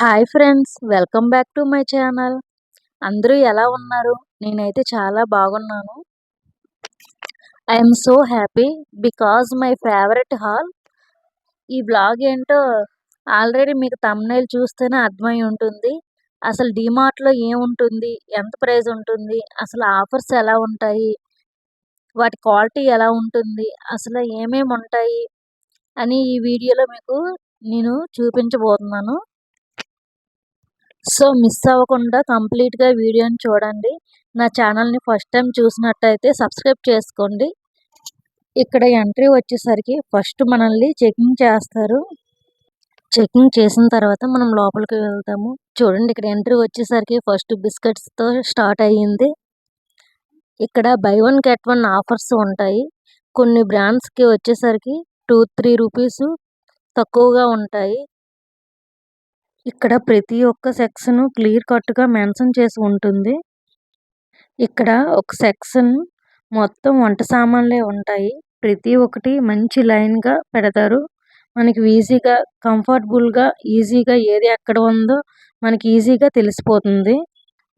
Hi friends welcome back to my channel అందరూ ఎలా ఉన్నారు? నేనైతే చాలా బాగున్నాను. I'm so happy because my favourite haul ఈ బ్లాగ్ ఏంటో ఆల్రెడీ మీకు తమ్నైల్ చూస్తేనే అర్థమై ఉంటుంది. అసలు డిమార్ట్లో ఏముంటుంది? ఎంత ప్రైస్ ఉంటుంది? అసలు ఆఫర్స్ ఎలా ఉంటాయి? వాటి క్వాలిటీ ఎలా ఉంటుంది? అసలు ఏమేమి ఉంటాయి? అని ఈ వీడియోలో మీకు నేను చూపించబోతున్నాను. సో మిస్ అవ్వకుండా కంప్లీట్గా వీడియోని చూడండి. నా ఛానల్ని ఫస్ట్ టైం చూసినట్టయితే సబ్స్క్రైబ్ చేసుకోండి. ఇక్కడ ఎంట్రీ వచ్చేసరికి ఫస్ట్ మనల్ని చెకింగ్ చేస్తారు. చెకింగ్ చేసిన తర్వాత మనం లోపలికి వెళ్తాము. చూడండి ఇక్కడ ఎంట్రీ వచ్చేసరికి ఫస్ట్ బిస్కెట్స్తో స్టార్ట్ అయ్యింది. ఇక్కడ buy one get one offers ఉంటాయి. కొన్ని బ్రాండ్స్కి వచ్చేసరికి టూ త్రీ రూపీస్ తక్కువగా ఉంటాయి. ఇక్కడ ప్రతి ఒక్క సెక్షన్ క్లియర్ కట్గా మెన్షన్ చేసి ఉంటుంది. ఇక్కడ ఒక సెక్షన్ మొత్తం వంట సామాన్లే ఉంటాయి. ప్రతి ఒక్కటి మంచి లైన్గా పెడతారు. మనకి ఈజీగా కంఫర్టబుల్గా ఈజీగా ఏది ఎక్కడ ఉందో మనకి ఈజీగా తెలిసిపోతుంది.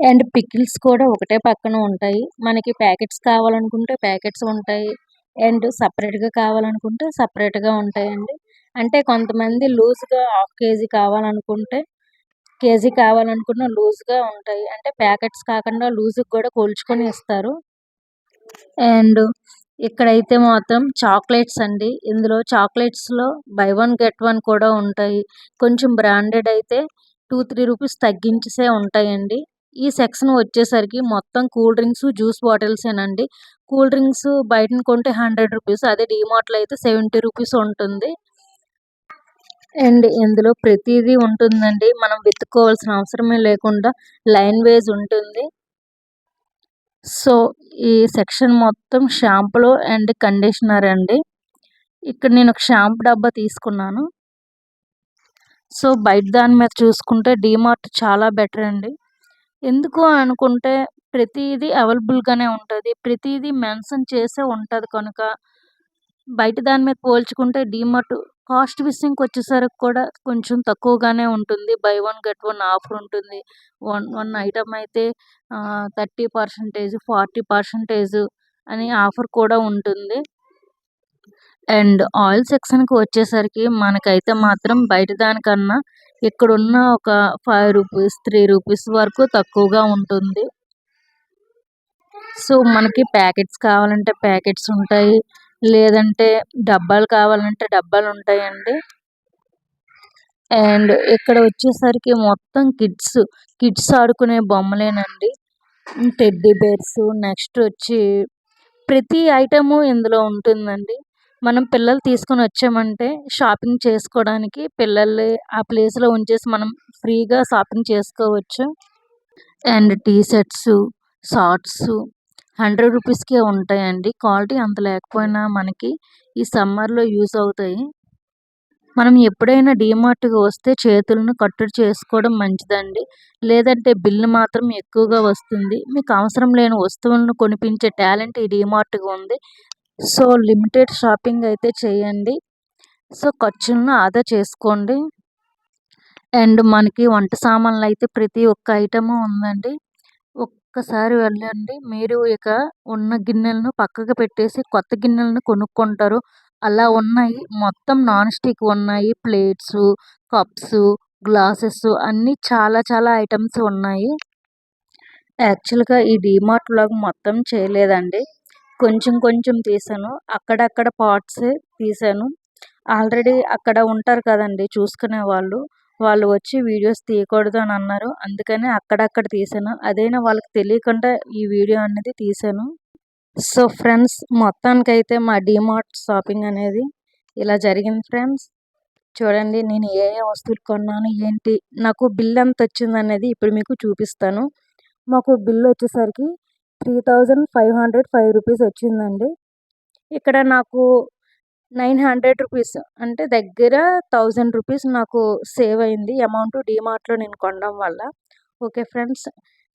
అండ్ పికిల్స్ కూడా ఒకటే పక్కన ఉంటాయి. మనకి ప్యాకెట్స్ కావాలనుకుంటే ప్యాకెట్స్ ఉంటాయి. అండ్ సపరేట్గా కావాలనుకుంటే సపరేట్గా ఉంటాయండి. అంటే కొంతమంది లూజ్గా హాఫ్ కేజీ కావాలనుకుంటే కేజీ కావాలనుకున్న లూజ్గా ఉంటాయి. అంటే ప్యాకెట్స్ కాకుండా లూజ్కి కూడా కొలుచుకొని ఇస్తారు. అండ్ ఇక్కడైతే మాత్రం చాక్లెట్స్ అండి. ఇందులో చాక్లెట్స్లో బై వన్ గెట్ వన్ కూడా ఉంటాయి. కొంచెం బ్రాండెడ్ అయితే టూ త్రీ రూపీస్ తగ్గించేసే ఉంటాయండి. ఈ సెక్షన్ వచ్చేసరికి మొత్తం కూల్ డ్రింక్స్ జ్యూస్ బాటిల్సేనండి. కూల్ డ్రింక్స్ బయట కొంటే హండ్రెడ్ రూపీస్ అదే డిమార్ట్లో అయితే సెవెంటీ రూపీస్ ఉంటుంది. అండ్ ఇందులో ప్రతిదీ ఉంటుందండి. మనం వెతుక్కోవాల్సిన అవసరమే లేకుండా లైన్ వేజ్ ఉంటుంది. సో ఈ సెక్షన్ మొత్తం షాంపులు అండ్ కండిషనర్ అండి. ఇక్కడ నేను ఒక షాంపూ డబ్బా తీసుకున్నాను. సో బయట దాని మీద చూసుకుంటే డిమార్ట్ చాలా బెటర్ అండి. ఎందుకు అనుకుంటే ప్రతిదీ అవైలబుల్గానే ఉంటుంది. ప్రతిదీ మెన్షన్ చేసే ఉంటుంది కనుక. బయట దాని మీద పోల్చుకుంటే డిమార్ట్ కాస్ట్ విషయంకి వచ్చేసరికి కూడా కొంచెం తక్కువగానే ఉంటుంది. Buy one get one offer ఉంటుంది. వన్ వన్ ఐటమ్ అయితే థర్టీ పర్సెంటేజ్ ఫార్టీ పర్సెంటేజ్ అని ఆఫర్ కూడా ఉంటుంది. అండ్ ఆయిల్ సెక్షన్కి వచ్చేసరికి మనకైతే మాత్రం బయట దానికన్నా ఇక్కడున్న ఒక ఫైవ్ రూపీస్ త్రీ రూపీస్ వరకు తక్కువగా ఉంటుంది. సో మనకి ప్యాకెట్స్ కావాలంటే ప్యాకెట్స్ ఉంటాయి. లేదంటే డబ్బాలు కావాలంటే డబ్బాలు ఉంటాయండి. అండ్ ఇక్కడ వచ్చేసరికి మొత్తం కిడ్స్ కిడ్స్ ఆడుకునే బొమ్మలేనండి. టెడ్డీ బేర్స్ నెక్స్ట్ వచ్చి ప్రతి ఐటము ఇందులో ఉంటుందండి. మనం పిల్లలు తీసుకొని వచ్చామంటే షాపింగ్ చేసుకోవడానికి పిల్లల్ని ఆ ప్లేస్లో ఉంచేసి మనం ఫ్రీగా షాపింగ్ చేసుకోవచ్చు. And T shirts shorts hundred రూపీస్కే ఉంటాయండి. క్వాలిటీ అంత లేకపోయినా మనకి ఈ సమ్మర్లో యూస్ అవుతాయి. మనం ఎప్పుడైనా డిమార్ట్కి వస్తే చేతులను కట్టడి చేసుకోవడం మంచిదండి. లేదంటే బిల్లు మాత్రం ఎక్కువగా వస్తుంది. మీకు అవసరం లేని వస్తువులను కొనిపించే టాలెంట్ ఈ డిమార్ట్కి ఉంది. సో లిమిటెడ్ షాపింగ్ అయితే చేయండి. సో ఖర్చులను ఆదా చేసుకోండి. అండ్ మనకి వంట సామాన్లు అయితే ప్రతి ఒక్క ఐటమ్ ఉందండి. ఒక్కసారి వెళ్ళండి. మీరు ఇక ఉన్న గిన్నెలను పక్కకు పెట్టేసి కొత్త గిన్నెలను కొనుక్కుంటారు. అలా ఉన్నాయి. మొత్తం నాన్ స్టిక్ ఉన్నాయి. ప్లేట్స్ కప్స్ గ్లాసెస్ అన్నీ చాలా చాలా ఐటమ్స్ ఉన్నాయి. యాక్చువల్గా ఈ డిమార్ట్ వ్లాగ్ మొత్తం చేయలేదండి. కొంచెం కొంచెం తీసాను. అక్కడక్కడ పార్ట్సే తీసాను. ఆల్రెడీ అక్కడ ఉంటారు కదండి చూసుకునే వాళ్ళు వాళ్ళు వచ్చి వీడియోస్ తీయకూడదు అని అన్నారు. అందుకని అక్కడక్కడ తీసాను అదైనా వాళ్ళకి తెలియకుండా ఈ వీడియో అనేది తీసాను సో ఫ్రెండ్స్ మొత్తానికైతే మా డిమార్ట్ షాపింగ్ అనేది ఇలా జరిగింది ఫ్రెండ్స్. చూడండి నేను ఏ ఏ వస్తువులు కొన్నాను ఏంటి నాకు బిల్ ఎంత వచ్చింది అనేది ఇప్పుడు మీకు చూపిస్తాను. మాకు బిల్ వచ్చేసరికి three thousand five hundred five rupees వచ్చిందండి. ఇక్కడ నాకు నైన్ హండ్రెడ్ రూపీస్. అంటే దగ్గర థౌజండ్ రూపీస్ నాకు సేవ్ అయింది. అమౌంట్ డీమార్ట్లో నేను కొనడం వల్ల. ఓకే ఫ్రెండ్స్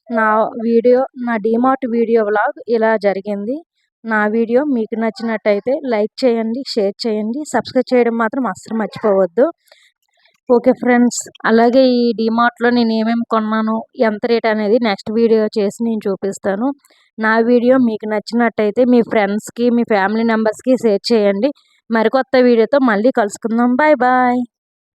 నా వీడియో నా డీమార్ట్ వీడియో వ్లాగ్ ఇలా జరిగింది. నా వీడియో మీకు నచ్చినట్టయితే లైక్ చేయండి షేర్ చేయండి. సబ్స్క్రైబ్ చేయడం మాత్రం అస్సలు మర్చిపోవద్దు. ఓకే ఫ్రెండ్స్ అలాగే ఈ డిమార్ట్లో నేను ఏమేమి కొన్నాను ఎంత రేట్ అనేది నెక్స్ట్ వీడియో చేసి నేను చూపిస్తాను. నా వీడియో మీకు నచ్చినట్టయితే మీ ఫ్రెండ్స్కి మీ ఫ్యామిలీ మెంబర్స్కి షేర్ చేయండి. మరికొత్త వీడియోతో మళ్ళీ కలుసుకుందాం. Bye bye.